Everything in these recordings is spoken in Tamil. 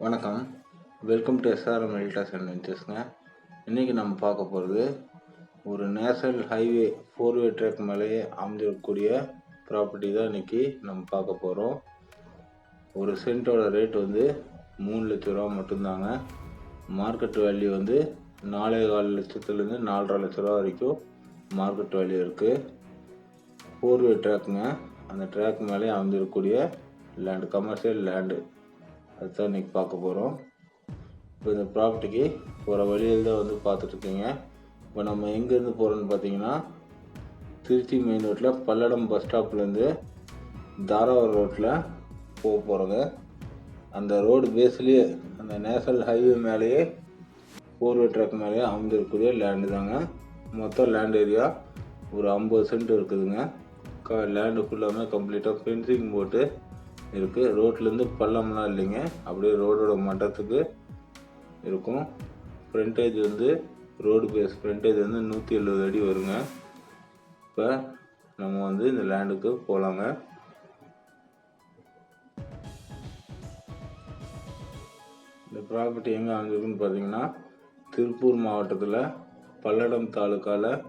வணக்கம். வெல்கம் டு எஸ்ஆர்எம் எல்டாஸ் அட்வென்ச்சர்ஸ்ங்க இன்றைக்கி நம்ம பார்க்க போகிறது ஒரு national highway four way track மேலேயே அமைஞ்சிருக்கக்கூடிய ப்ராப்பர்ட்டி தான் இன்றைக்கி நம்ம பார்க்க போகிறோம் ஒரு சென்ட்டோட ரேட் வந்து மூணு லட்ச ரூபா மட்டும்தாங்க. மார்க்கெட் வேல்யூ வந்து நாலே கால் லட்சத்துலேருந்து நாலரை லட்ச ரூபா வரைக்கும் மார்க்கெட் வேல்யூ இருக்குது ஃபோர் வே ட்ராக்குங்க அந்த ட்ராக் மேலே அமைஞ்சிருக்கக்கூடிய லேண்டு கமர்ஷியல் லேண்டு அதுதான் இன்றைக்கி பார்க்க போகிறோம் இப்போ இந்த ப்ராப்பர்ட்டிக்கு போகிற வழியில் தான் வந்து பார்த்துட்ருக்கீங்க இப்போ நம்ம எங்கேருந்து போகிறோன்னு பார்த்தீங்கன்னா திருச்சி மெயின் ரோட்டில் பல்லடம் பஸ் ஸ்டாப்லேருந்து தாராவரம் ரோட்டில் போக போகிறோங்க அந்த ரோடு பேஸ்லேயே அந்த நேஷனல் ஹைவே மேலேயே ஃபோர்வே ட்ராக் மேலேயே அமைந்திருக்கக்கூடிய லேண்டு தாங்க. மொத்தம் லேண்ட் ஏரியா ஒரு ஐம்பது சென்ட் இருக்குதுங்க. க லேண்டு ஃபுல்லாமே கம்ப்ளீட்டாக ஃபென்சிங் போட்டு இருக்குது ரோட்லேருந்து பள்ளம்லாம் இல்லைங்க. அப்படியே ரோடோட மட்டத்துக்கு இருக்கும். ஃப்ரண்டேஜ் வந்து ரோடு பேஸ் ஃப்ரண்டேஜ் வந்து நூற்றி எழுபது அடி வருங்க. இப்போ நம்ம வந்து இந்த லேண்டுக்கு போகலாங்க இந்த ப்ராப்பர்ட்டி எங்கே அமைஞ்சிருக்குன்னு பார்த்தீங்கன்னா திருப்பூர் மாவட்டத்தில் பல்லடம் தாலுக்காவில்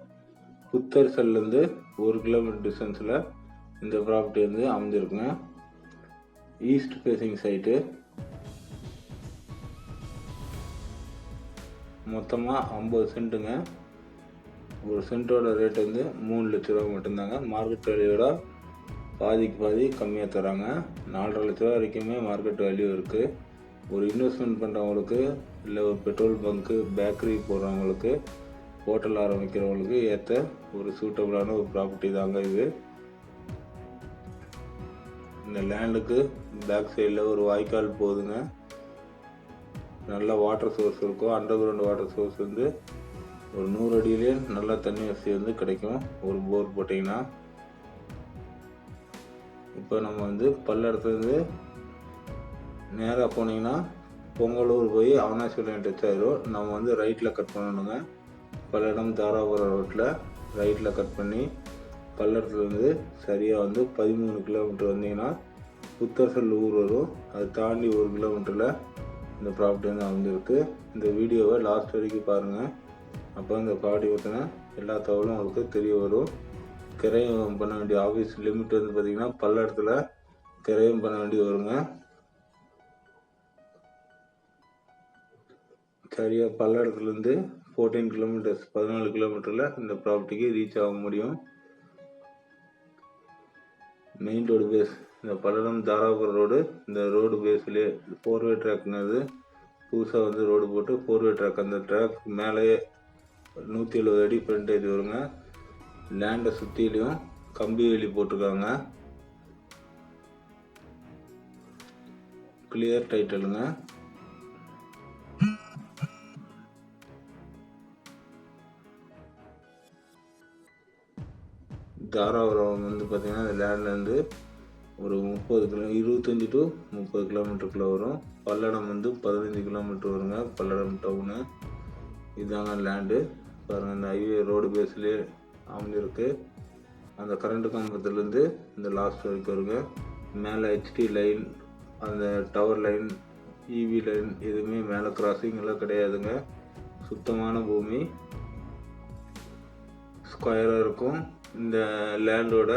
புத்தரிசல்லேருந்து ஒரு கிலோமீட்டர் டிஸ்டன்ஸில் இந்த ப்ராப்பர்ட்டி வந்து அமைஞ்சிருக்குங்க. ஈஸ்ட் ஃபேஸிங் சைட்டு மொத்தமாக ஐம்பது சென்ட்டுங்க ஒரு சென்ட்டோட ரேட் வந்து மூணு லட்ச ரூபா மட்டும்தாங்க. மார்க்கெட் வேல்யூவோட பாதிக்கு பாதி கம்மியாக தராங்க. நாலரை லட்ச ரூபா வரைக்குமே மார்க்கெட் வேல்யூ இருக்குது ஒரு இன்வெஸ்ட்மெண்ட் பண்ணுறவங்களுக்கு இல்லை ஒரு பெட்ரோல் பங்க்கு பேக்கரி போடுறவங்களுக்கு ஹோட்டல் ஆரம்பிக்கிறவங்களுக்கு ஏற்ற ஒரு சூட்டபுளான ஒரு ப்ராப்பர்ட்டி தாங்க இது. இந்த லேண்டுக்கு பேக் சைடில் ஒரு வாய்க்கால் போகுதுங்க நல்ல வாட்டர் சோர்ஸ் இருக்கும். அண்டர் கிரவுண்ட் வாட்டர் சோர்ஸ் வந்து ஒரு நூறு அடியிலே நல்ல தண்ணி வசதி வந்து கிடைக்கும். ஒரு போர் போட்டிங்கன்னா. இப்போ நம்ம வந்து பல்லடத்துலேருந்து நேராக போனீங்கன்னா பொங்கலூர் போய் அவனாசிவரம் டச் ஆயிரும். நம்ம வந்து ரைட்டில் கட் பண்ணணுங்க. பல்லடம் தாராபுரம் ரோட்டில் ரைட்டில் கட் பண்ணி பல்லடத்துலேருந்து சரியாக வந்து பதிமூணு கிலோமீட்டர் வந்தீங்கன்னா புத்தரசல் ஊர் வரும். அது தாண்டி ஒரு கிலோமீட்டரில் இந்த ப்ராப்பர்ட்டி வந்து அமைஞ்சிருக்கு. இந்த வீடியோவை லாஸ்ட் வரைக்கும் பாருங்கள் அப்போ இந்த ப்ராப்பர்ட்டி பற்றின எல்லா தகவலும் உங்களுக்கு தெரிய வரும். கிரையம் பண்ண வேண்டிய ஆஃபீஸ் லிமிட் வந்து பார்த்திங்கன்னா பல்லடத்தில் கிரையம் பண்ண வேண்டி வருங்க. சரியாக பல்லடத்துலேருந்து ஃபோர்டீன் கிலோமீட்டர்ஸ் பதினாலு கிலோமீட்டரில் இந்த ப்ராப்பர்ட்டிக்கு ரீச் ஆக முடியும். மெயின் ரோடு பேஸ் இந்த பல்லடம் தாராபுரம் ரோடு இந்த ரோடு பேஸ்லேயே ஃபோர் வே புதுசாக வந்து ரோடு போட்டு ஃபோர் வே ட்ராக் அந்த ட்ராக் மேலேயே நூற்றி எழுபது அடி ஃப்ரண்டேஜ் வருங்க. லேண்டை சுற்றிலையும் கம்பி வேலி போட்டிருக்காங்க. கிளியர் டைட்டிலுங்க தாராபுரம் வந்து பார்த்திங்கன்னா அந்த லேண்ட்லேருந்து ஒரு முப்பது கிலோ இருபத்தஞ்சி டு முப்பது கிலோமீட்டருக்குள்ளே வரும். பல்லடம் வந்து பதினஞ்சு கிலோமீட்டர் வருங்க. பல்லடம் டவுனு இதுதாங்க லேண்டு பாருங்கள் இந்த ஹைவே ரோடு பேஸ்லேயே அமைஞ்சிருக்கு. அந்த கரண்ட் கம்பத்துலேருந்து இந்த லாஸ்ட் வரைக்கும் வருங்க. மேலே ஹெச்டி லைன் அந்த டவர் லைன் இவி லைன் எதுவுமே மேலே கிராசிங்கெல்லாம் கிடையாதுங்க. சுத்தமான பூமி. ஸ்கொயராக இருக்கும். இந்த லேண்டோட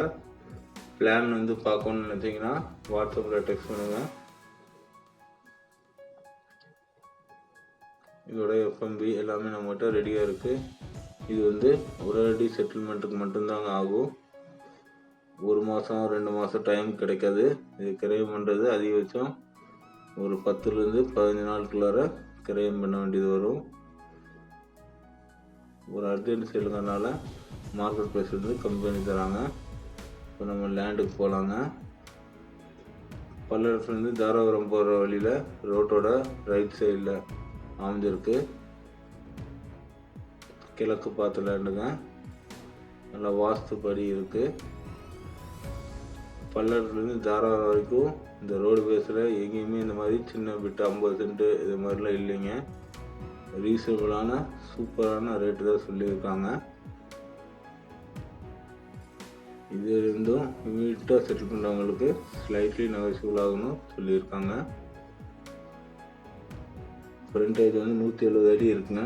பிளான் வந்து பார்க்கணும்னு நினச்சிங்கன்னா வாட்ஸ்அப்பில் டெக்ஸ்ட் பண்ணுங்கள் இதோட எஃப்எம்பி எல்லாமே நம்மகிட்ட ரெடியாக இருக்குது இது வந்து ஒரு அடி செட்டில்மெண்ட்டுக்கு மட்டும்தாங்க ஆகும். ஒரு மாதம் ரெண்டு மாதம் டைம் கிடைக்காது. இது கிரையம் பண்ணுறது அதிகபட்சம் ஒரு பத்துலேருந்து பதினஞ்சு நாளுக்குள்ளார கிரயம் பண்ண வேண்டியது வரும். ஒரு அர்ஜென்ட் சேலுங்கிறனால மார்க்கெட் ப்ரைஸ் வந்து கம்மி பண்ணி தராங்க. இப்போ நம்ம லேண்டுக்கு போகலாங்க பல்லடத்துலேருந்து தாராபுரம் போகிற வழியில் ரோட்டோட ரைட் சைடில் அமைஞ்சிருக்கு. கிழக்கு பார்த்த லேண்டுங்க நல்லா வாஸ்துப்படி இருக்குது பல்லடத்துலேருந்து தாராபுரம் வரைக்கும் இந்த ரோடு பேஸில் எங்கேயுமே இந்த மாதிரி சின்ன பிட்டு ஐம்பது சென்ட்டு இது மாதிரிலாம் இல்லைங்க. ரீசனபிளான சூப்பரான ரேட்டு தான் சொல்லியிருக்காங்க. இது இருந்தும் இமீடியட்டாக செட்டில் பண்ணுறவங்களுக்கு ஸ்லைட்லி நெகோசியபிள் ஆகணும் சொல்லியிருக்காங்க. ஏஜ் வந்து நூற்றி எழுபது அடி இருக்குங்க.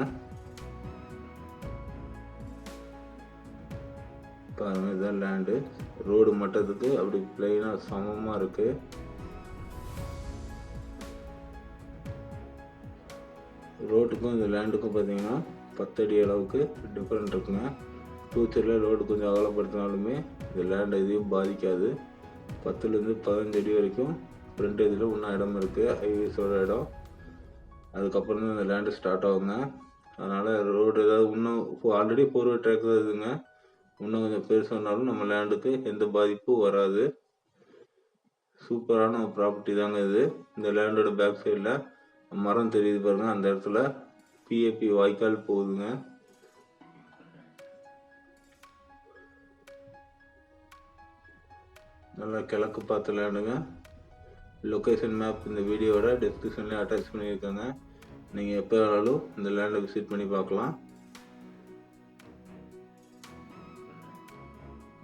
பாருங்கள் இதுதான் லேண்டு ரோடு மட்டத்துக்கு அப்படி பிளெயினாக சமமாக இருக்குது ரோட்டுக்கும் இந்த லேண்டுக்கும் பார்த்தீங்கன்னா பத்தடி அளவுக்கு டிஃப்ரெண்ட் இருக்குங்க. ஃப்யூச்சரில் ரோடு கொஞ்சம் அகலப்படுத்தினாலுமே இந்த லேண்ட் எதையும் பாதிக்காது. பத்துலேருந்து பதினஞ்சு அடி வரைக்கும் ஃப்ரண்ட் இதில் இன்னும் இடம் இருக்குது ஹைவேஸோட இடம். அதுக்கப்புறம் தான் இந்த லேண்டு ஸ்டார்ட் ஆகுங்க. அதனால் ரோடு ஏதாவது இன்னும் ஆல்ரெடி ஃபோர் வே ட்ராக் தான் இதுங்க இன்னும் கொஞ்சம் பெருசானாலும் நம்ம லேண்டுக்கு எந்த பாதிப்பும் வராது. சூப்பரான ப்ராப்பர்ட்டி தாங்க இது. இந்த லேண்டோட பேக் சைடில் மரம் தெரியுது பாருங்க அந்த இடத்துல பிஏபி வாய்க்கால் போகுதுங்க. நல்லா கிழக்கு பார்த்த லேண்டுங்க லொக்கேஷன் மேப் இந்த வீடியோவோட டிஸ்கிரிப்ஷன்லேயே அட்டாச் பண்ணியிருக்காங்க. நீங்கள் எப்போ வேணாலும் இந்த லேண்டை விசிட் பண்ணி பார்க்கலாம்.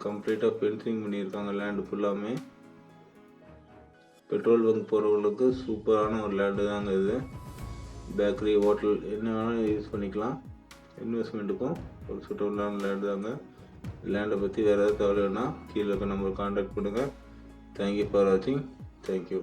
கம்ப்ளீட்டாக பென்சிங் பண்ணியிருக்காங்க லேண்டு ஃபுல்லாமே பெட்ரோல் பங்க் போகிறவங்களுக்கு சூப்பரான ஒரு லேண்டு தாங்க இது. பேக்கரி ஹோட்டல் என்ன வேணாலும் யூஸ் பண்ணிக்கலாம். இன்வெஸ்ட்மெண்ட்டுக்கும் ஒரு சூட்டபுளான லேண்டு தாங்க. லேண்டை பற்றி வேறு ஏதாவது தகவல்னா கீழே இருக்க நம்பரை காண்டாக்ட் பண்ணுங்கள் தேங்க்யூ ஃபார் வாட்சிங் தேங்க்யூ